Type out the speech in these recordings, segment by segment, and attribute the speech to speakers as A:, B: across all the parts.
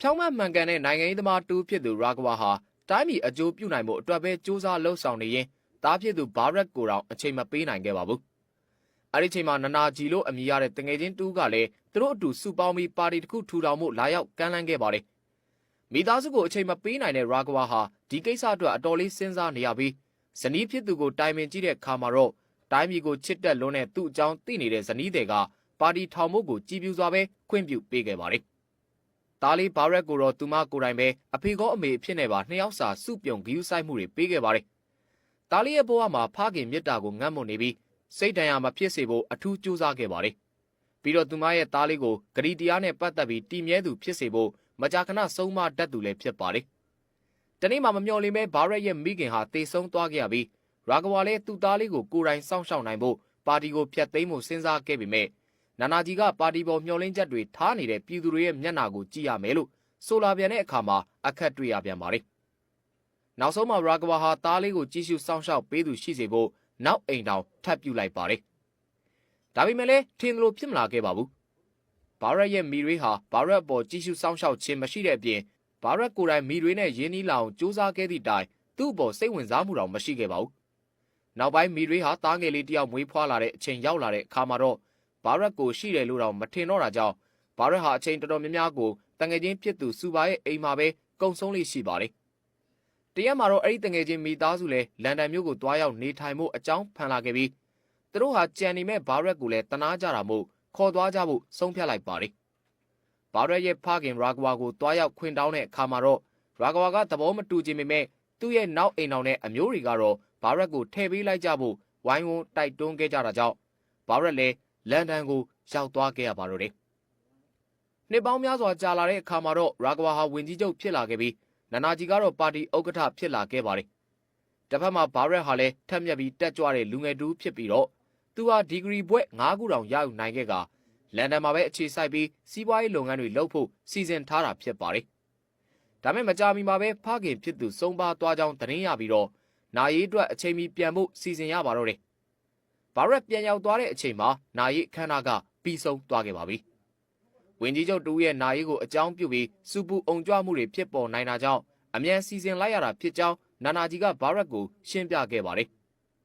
A: ဖြောင်းမမှန်ကန်တဲ့နိုင်ငံရေးသမားတူဖြစ်သူရာဂဝါဟာတိုင်းပြည်အကျိုးပြုနိုင်မှုအတွက်ပဲစ조사လှုပ်ဆောင်နေရင်တားဖြစ်သူဘာရက်ကိုတောင်အချိန်မပေးနိုင်ခဲ့ပါဘူး။အဲဒီချိန်မှာနနာဂျီလို့အမည်ရတဲ့တငယ်ချင်းတူကလည်းသူတို့အတူစုပေါင်းပြီးပါတီတစ်ခုထူထောင်မှုလာရောက်ကမ်းလှမ်းခဲ့ပါတယ်။မိသားစုကိုအချိန်မပေးနိုင်တဲ့ရာဂဝါဟာဒီကိစ္စအတွက်အတော်လေးစဉ်းစားနေရပြီးဇနီးဖြစ်သူကိုတိုင်ပင်ကြည့်တဲ့အခါမှာတော့တိုင်းပြည်ကိုချစ်တက်လွန်းတဲ့သူ့အကြောင်းသိနေတဲ့ဇနီးတွေကပါတီထောင်မှုကိုကြည်ပြူစွာပဲခွင့်ပြုပေးခဲ့ပါတယ်။ တာလီဘာရက်ကိုတော့သူမကိုယ်တိုင်ပဲအဖေကောအမေအဖြစ်နဲ့ပါနှစ်ယောက်စာစုပြုံဂီယူဆိုင်မှုတွေပေးခဲ့ပါတယ်။တာလီရဲ့ဘဝမှာဖခင်မြတ်တာကိုငတ်မွတ်နေပြီးစိတ်တန်ရာမဖြစ်စေဖို့အထူးကြိုးစားခဲ့ပါတယ်။ပြီးတော့သူမရဲ့တားလေးကိုဂရီတရားနဲ့ပတ်သက်ပြီးတည်မြဲသူဖြစ်စေဖို့မကြာခဏဆုံးမတတ်သူလည်းဖြစ်ပါတယ်။တနေ့မှမမျှော်လင့်ပဲဘာရက်ရဲ့မိခင်ဟာတေဆုံးသွားခဲ့ရပြီးရာဂဝါလည်းသူ့သားလေးကိုကိုယ်တိုင်စောင့်ရှောက်နိုင်ဖို့ပါတီကိုဖျက်သိမ်းဖို့စဉ်းစားခဲ့ပေမဲ့ နာနာဂျီကပါတီပေါ်မျှော်လင့်ချက်တွေထားနေတဲ့ပြည်သူတွေရဲ့မျက်နှာကိုကြည့်ရမယ်လို့ဆိုလာပြန်တဲ့အခါမှာအခက်တွေ့ရပြန်ပါတယ်။နောက်ဆုံးမှာရာဂဝါဟာသားလေးကိုကြည့်ရှုစောင့်ရှောက်ပေးသူရှိစေဖို့နောက်အိမ်တောင်ထပ်ပြလိုက်ပါတယ်။ဒါပေမဲ့လည်းထင်သလိုဖြစ်မလာခဲ့ပါဘူး။ဘာရက်ရဲ့မီရွေးဟာဘာရက်ပေါ်ကြည့်ရှုစောင့်ရှောက်ခြင်းမရှိတဲ့အပြင်ဘာရက်ကိုယ်တိုင်မီရွေးနဲ့ရင်းနှီးလာအောင်စူးစမ်းခဲ့သည့်တိုင်သူ့အပေါ်စိတ်ဝင်စားမှုတောင်မရှိခဲ့ပါဘူး။နောက်ပိုင်းမီရွေးဟာတားငယ်လေးတယောက်မွေးဖွားလာတဲ့အချိန်ရောက်လာတဲ့အခါမှာတော့ ဘာရက်ကိုရှိတယ်လို့တော့မထင်တော့တာကြောင့်ဘာရက်ဟာအချိန်တော်တော်များများကိုတငယ်ချင်းဖြစ်သူစူပါရဲ့အိမ်မှာပဲကုံဆုံးလေးရှိပါတယ်။တရက်မှာတော့အဲ့ဒီတငယ်ချင်းမိသားစုလည်းလန်ဒန်မြို့ကိုတွားရောက်နေထိုင်မှုအကြောင်းဖန်လာခဲ့ပြီးသူတို့ဟာကြံနေမဲ့ဘာရက်ကိုလည်းတနာကြတာမို့ခေါ်သွားကြဖို့ဆုံးဖြတ်လိုက်ပါတယ်။ဘာရက်ရဲ့ဖခင်ရာဂဝါကိုတွားရောက်ခွင့်တောင်းတဲ့အခါမှာတော့ရာဂဝါကသဘောမတူခြင်းပေမဲ့သူ့ရဲ့နောက်အိမ်တော်နဲ့အမျိုးတွေကတော့ဘာရက်ကိုထည့်ပေးလိုက်ကြဖို့ဝိုင်းဝန်းတိုက်တွန်းခဲ့ကြတာကြောင့်ဘာရက်လည်း လန်ဒန်ကိုရောက်သွားခဲ့ရပါတော့တယ်။နှစ်ပေါင်းများစွာကြာလာတဲ့အခါမှာတော့ရာဂဝါဟာဝင်ကြီးချုပ်ဖြစ်လာခဲ့ပြီးနာနာဂျီကတော့ပါတီဥက္ကဋ္ဌဖြစ်လာခဲ့ပါတယ်။တစ်ဖက်မှာဘာရက်ဟာလည်းထက်မြက်ပြီးတက်ကြွတဲ့လူငယ်တူဖြစ်ပြီးတော့သူဟာဒီဂရီဘွဲ့၅ခုတောင်ရယူနိုင်ခဲ့ကလန်ဒန်မှာပဲအခြေစိုက်ပြီးစီးပွားရေးလုပ်ငန်းတွေလုပ်ဖို့စီစဉ်ထားတာဖြစ်ပါတယ်။ဒါပေမဲ့မကြာမီမှာပဲဖခင်ဖြစ်သူစုံပါသွားကြောင်းသတင်းရပြီးတော့နာရီအတွက်အချိန်မီပြန်ဖို့စီစဉ်ရပါတော့တယ်။ ဘာရက်ပြန်ရောက်သွားတဲ့အချိန်မှာနာရီအခမ်းအနားကပြီးဆုံးသွားခဲ့ပါပြီ။ဝင်ကြီးချုပ်တူရဲ့နာရီကိုအကြောင်းပြုပြီးစူပူအုံကြွမှုတွေဖြစ်ပေါ်နိုင်တာကြောင့်အမြန်စီစဉ်လိုက်ရတာဖြစ်ကြောင်းနာနာဂျီကဘာရက်ကိုရှင်းပြခဲ့ပါတယ်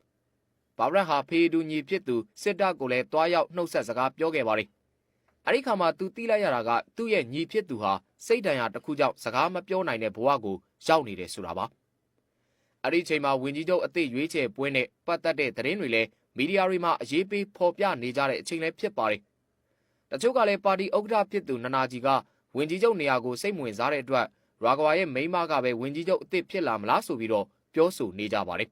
A: ။ဘာရက်ဟာဖေးတူညီဖြစ်သူစစ်တပ်ကိုလည်းတွားရောက်နှုတ်ဆက်စကားပြောခဲ့ပါတယ်။အဲဒီခါမှာသူသိလိုက်ရတာကသူ့ရဲ့ညီဖြစ်သူဟာစိတ်ဒဏ်ရာတစ်ခုကြောင့်စကားမပြောနိုင်တဲ့ဘဝကိုရောက်နေတယ်ဆိုတာပါ။အဲဒီချိန်မှာဝင်ကြီးချုပ်အသိရွေးချယ်ပွဲနဲ့ပတ်သက်တဲ့သတင်းတွေလည်း မီဒီယာတွေမှာအရေးပေးဖော်ပြနေကြတဲ့အချိန်လည်းဖြစ်ပါတယ်။တချို့ကလည်းပါတီဥက္ကဋ္ဌဖြစ်သူနနာဂျီကဝင်ကြီးချုပ်နေရာကိုစိတ်ဝင်စားတဲ့အတွက်ရာဂဝါရဲ့မိန်းမကပဲဝင်ကြီးချုပ်အစ်စ်ဖြစ်လာမလားဆိုပြီးတော့ပြောဆိုနေကြပါတယ်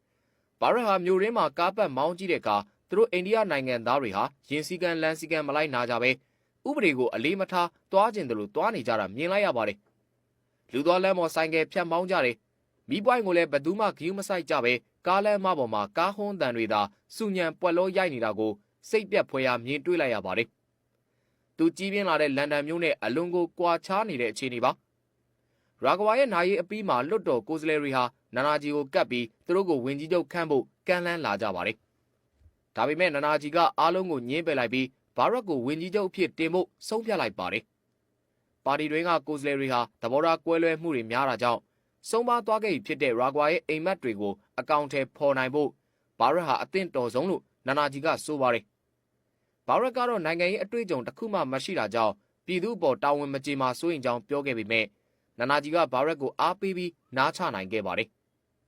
A: ။ဘာရဟာမျိုးရင်းမှာကားပတ်မောင်းကြည့်တဲ့အခါသူတို့အိန္ဒိယနိုင်ငံသားတွေဟာရင်စည်းကမ်းလမ်းစည်းကမ်းမလိုက်နာကြပဲဥပဒေကိုအလေးမထားတွားကျင်တယ်လို့တွားနေကြတာမြင်လိုက်ရပါတယ်။လူသွားလမ်းပေါ်ဆိုင်ကယ်ဖြတ်မောင်းကြတယ်။ မိပွိုင်းကိုလည်းဘယ်သူမှဂီးမဆိုင်ကြပဲကားလမ်းမပေါ်မှာကားဟွန်းတန်တွေသာစူညံပွက်လို့ရိုက်နေတာကိုစိတ်ပြက်ဖွယ်ရာမြင်တွေ့လိုက်ရပါတယ်။သူကြီးပြင်းလာတဲ့လန်ဒန်မြို့နဲ့အလွန်ကိုကွာခြားနေတဲ့အခြေအနေပါ။ရာဂဝါရဲ့နာရီအပီးမှာလွတ်တော်ကိုယ်စားလှယ်တွေဟာနာနာဂျီကိုကပ်ပြီးသူတို့ကိုဝင်ကြီးချုပ်ခန့်ဖို့ကမ်းလှမ်းလာကြပါတယ်။ဒါပေမဲ့နာနာဂျီကအားလုံးကိုညှင်းပယ်လိုက်ပြီးဘာရက်ကိုဝင်ကြီးချုပ်အဖြစ်တင်ဖို့ဆုံးဖြတ်လိုက်ပါတယ်။ပါတီတွင်းကကိုယ်စားလှယ်တွေဟာသဘောထားကွဲလွဲမှုတွေများတာကြောင့် ဆုံးပါသွားခဲ့ပြီဖြစ်တဲ့ရာဂွာရဲ့အိမ်မက်တွေကိုအကောင့်ထဲပေါ်နိုင်ဖို့ဘာရက်ဟာအသင့်တော်ဆုံးလို့နာနာဂျီကဆိုပါတယ်။ဘာရက်ကတော့နိုင်ငံရေးအတွေ့အကြုံတစ်ခုမှမရှိတာကြောင့်ပြည်သူ့ဘော်တာဝန်မကျေမှာစိုးရင်ကြောင်းပြောခဲ့ပေမဲ့နာနာဂျီကဘာရက်ကိုအားပေးပြီးနားချနိုင်ခဲ့ပါတယ်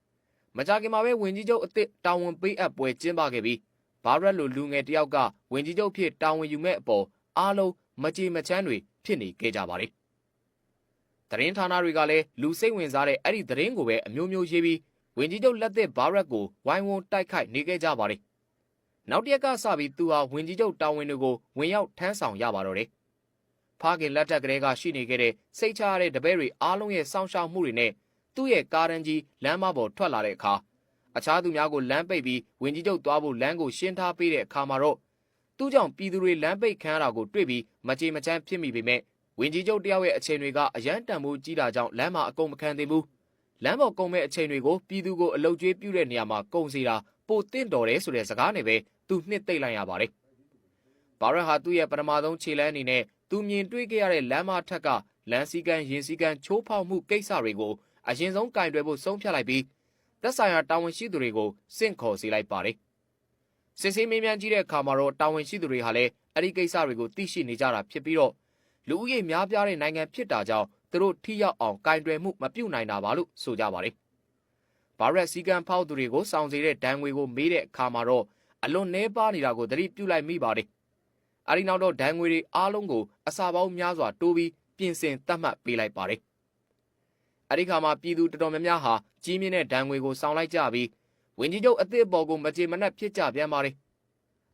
A: ။မကြခင်မှာပဲဝင်ကြီးချုပ်အစ်စ်တာဝန်ပေးအပ်ပွဲကျင်းပခဲ့ပြီးဘာရက်လိုလူငယ်တယောက်ကဝင်ကြီးချုပ်ဖြစ်တာဝန်ယူမဲ့အပေါ်အားလုံးမကြေမချမ်းတွေဖြစ်နေခဲ့ကြပါတယ်။ သတင်းဌာနတွေကလည်းလူစိတ်ဝင်စားတဲ့အဲ့ဒီသတင်းကိုပဲအမျိုးမျိုးရေးပြီးဝင်ကြီးချုပ်လက်သစ်ဘာရက်ကိုဝိုင်းဝန်းတိုက်ခိုက်နေခဲ့ကြပါတယ်။နောက်တစ်ရက်ကစပြီးသူဟာဝင်ကြီးချုပ်တာဝန်တွေကိုဝင်ရောက်ထမ်းဆောင်ရပါတော့တယ်။ဖခင်လက်ထက်ကလေးကရှိနေခဲ့တဲ့စိတ်ချရတဲ့တပည့်တွေအားလုံးရဲ့စောင့်ရှောက်မှုတွေနဲ့သူ့ရဲ့ကားရန်ကြီးလမ်းမပေါ်ထွက်လာတဲ့အခါအခြားသူများကိုလမ်းပိတ်ပြီးဝင်ကြီးချုပ်သွားဖို့လမ်းကိုရှင်းထားပေးတဲ့အခါမှာတော့သူ့ကြောင့်ပြည်သူတွေလမ်းပိတ်ခံရတာကိုတွေ့ပြီးမကြေမချမ်းဖြစ်မိပေမဲ့ ဝင်ကြီးချုပ်တယောက်ရဲ့အချိန်တွေကအရန်တန်မှုကြီးတာကြောင့်လမ်းမှာအကုန်မခံသင့်ဘူးလမ်းပေါ်ကုန်မဲ့အချိန်တွေကိုပြည်သူကိုအလုတ်ကျွေးပြုတဲ့နေရာမှာကုန်စီတာပိုတင့်တော်တယ်ဆိုတဲ့စကားနဲ့ပဲသူနှစ်သိမ့်လိုက်ရပါတယ်။ဘာရဟာသူ့ရဲ့ပထမဆုံးခြေလမ်းအနေနဲ့သူမြင်တွေ့ခဲ့ရတဲ့လမ်းမထက်ကလမ်းစည်းကမ်းရင်စည်းကမ်းချိုးဖောက်မှုကိစ္စတွေကိုအရင်ဆုံးကင်တွယ်ဖို့ဆုံးဖြတ်လိုက်ပြီးသက်ဆိုင်ရာတာဝန်ရှိသူတွေကိုစင့်ခေါ်စေလိုက်ပါတယ်။စစ်ဆေးမေးမြန်းကြည့်တဲ့အခါမှာတော့တာဝန်ရှိသူတွေဟာလည်းအဲ့ဒီကိစ္စတွေကိုသိရှိနေကြတာဖြစ်ပြီးတော့ လူဦးရေများပြားတဲ့နိုင်ငံဖြစ်တာကြောင့်သူတို့ထိရောက်အောင်ကင်တွယ်မှုမပြုနိုင်တာပါလို့ဆိုကြပါတယ်။ဘာရက်စည်းကမ်းဖောက်သူတွေကိုစောင့်စေတဲ့ဒဏ်ငွေကိုမေးတဲ့အခါမှာတော့အလွန်နှဲပါနေတာကိုသတိပြုလိုက်မိပါတယ်။အဲဒီနောက်တော့ဒဏ်ငွေတွေအားလုံးကိုအစာပေါင်းများစွာတိုးပြီးပြင်ဆင်သတ်မှတ်ပေးလိုက်ပါတယ်။အဲဒီခါမှာပြည်သူတော်တော်များများဟာကြီးမြင့်တဲ့ဒဏ်ငွေကိုစောင့်လိုက်ကြပြီးဝင်းကြီးချုပ်အသစ်အပေါ်ကိုမကြေမနက်ဖြစ်ကြပြန်ပါတယ်။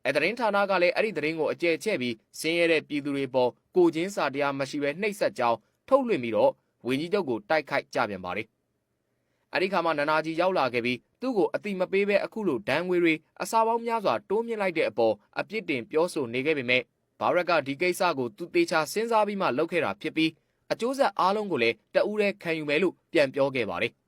A: အဲသတင်းဌာနကလည်းအဲ့ဒီသတင်းကိုအကျယ်ချဲ့ပြီးဆင်းရဲတဲ့ပြည်သူတွေပေါ်ကိုချင်းစာတရားမရှိဘဲနှိပ်စက်ကြောင်းထုတ်လွှင့်ပြီးတော့ဝင်းကြီးချုပ်ကိုတိုက်ခိုက်ကြပြန်ပါတယ်။အဲဒီခါမှာနနာကြီးရောက်လာခဲ့ပြီးသူ့ကိုအတိမပေးဘဲအခုလိုဒဏ်ငွေတွေအစာပေါင်းများစွာတိုးမြင့်လိုက်တဲ့အပေါ်အပြစ်တင်ပြောဆိုနေခဲ့ပေမဲ့ဘာရက်ကဒီကိစ္စကိုသူတေချာစဉ်းစားပြီးမှလုပ်ခဲ့တာဖြစ်ပြီးအကျိုးဆက်အားလုံးကိုလည်းတအူးတည်းခံယူမယ်လို့ပြန်ပြောခဲ့ပါတယ်။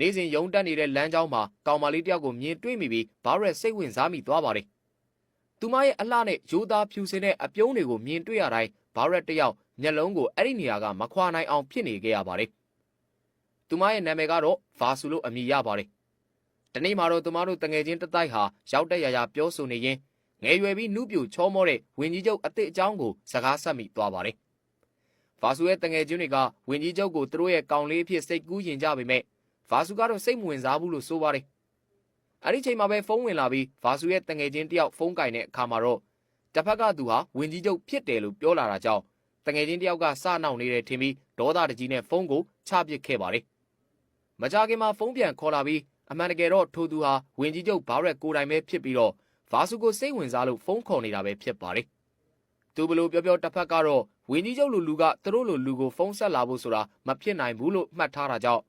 A: နေ့စဉ်ယုံတက်နေတဲ့လမ်းကြောင်းမှာကောင်မလေးတယောက်ကိုမြင်တွေ့မိပြီးဘာရက်စိတ်ဝင်စားမိသွားပါတယ်။သူမရဲ့အလှနဲ့ရိုးသားဖြူစင်တဲ့အပြုံးတွေကိုမြင်တွေ့ရတိုင်းဘာရက်တယောက်မျက်လုံးကိုအဲ့ဒီနေရာကမခွာနိုင်အောင်ဖြစ်နေခဲ့ရပါတယ်။သူမရဲ့နာမည်ကတော့ဗာဆူလို့အမည်ရပါတယ်။ဒီနေ့မှာတော့သူမတို့တငယ်ချင်းတတိုက်ဟာရောက်တဲ့ရရပြောဆိုနေရင်ငယ်ရွယ်ပြီးနှုပြူချောမောတဲ့ဝင်းကြီးချုပ်အစ်စ်အကြောင်းကိုစကားဆက်မိသွားပါတယ်။ဗာဆူရဲ့တငယ်ချင်းတွေကဝင်းကြီးချုပ်ကိုသူတို့ရဲ့ကောင်လေးအဖြစ်စိတ်ကူးရင်ကြပေမဲ့ ဗာဆူကတော့စိတ်မဝင်စားဘူးလို့ဆိုပါတယ်။အဲ့ဒီချိန်မှာပဲဖုန်းဝင်လာပြီးဗာဆူရဲ့တငယ်ချင်းတယောက်ဖုန်းကင်တဲ့အခါမှာတော့တစ်ဖက်ကသူဟာဝင်းကြီးချုပ်ဖြစ်တယ်လို့ပြောလာတာကြောင့်တငယ်ချင်းတယောက်ကစနှောက်နေတဲ့ထင်ပြီးဒေါသတကြီးနဲ့ဖုန်းကိုချပစ်ခဲ့ပါတယ်။မကြခင်မှာဖုန်းပြန်ခေါ်လာပြီးအမှန်တကယ်တော့ထိုသူဟာဝင်းကြီးချုပ်ဘာရက်ကိုတိုင်ပဲဖြစ်ပြီးတော့ဗာဆူကိုစိတ်ဝင်စားလို့ဖုန်းခေါ်နေတာပဲဖြစ်ပါတယ်။သူဘလို့ပြောပြောတစ်ဖက်ကတော့ဝင်းကြီးချုပ်လူလူကသူတို့လူလူကိုဖုန်းဆက်လာဖို့ဆိုတာမဖြစ်နိုင်ဘူးလို့မှတ်ထားတာကြောင့်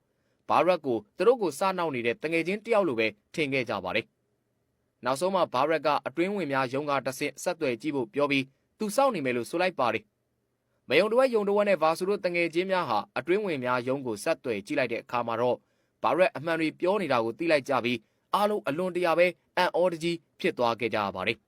A: ဘာရက်ကိုသူတို့ကိုစနှောက်နေတဲ့တငယ်ချင်းတယောက်လိုပဲထင်ခဲ့ကြပါတယ်။နောက်ဆုံးမှဘာရက်ကအတွင်းဝင်များရုံးကားတဆင့်ဆက်သွယ်ကြည့်ဖို့ပြောပြီးသူစောင့်နေမယ်လို့ဆိုလိုက်ပါတယ်။မယုံတဝက်ယုံတဝက်နဲ့ဗာဆူတို့တငယ်ချင်းများဟာအတွင်းဝင်များရုံးကိုဆက်သွယ်ကြည့်လိုက်တဲ့အခါမှာတော့ဘာရက်အမှန်တွေပြောနေတာကိုသိလိုက်ကြပြီးအားလုံးအလွန်တရာပဲအံ့ဩတကြီးဖြစ်သွားခဲ့ကြပါတယ်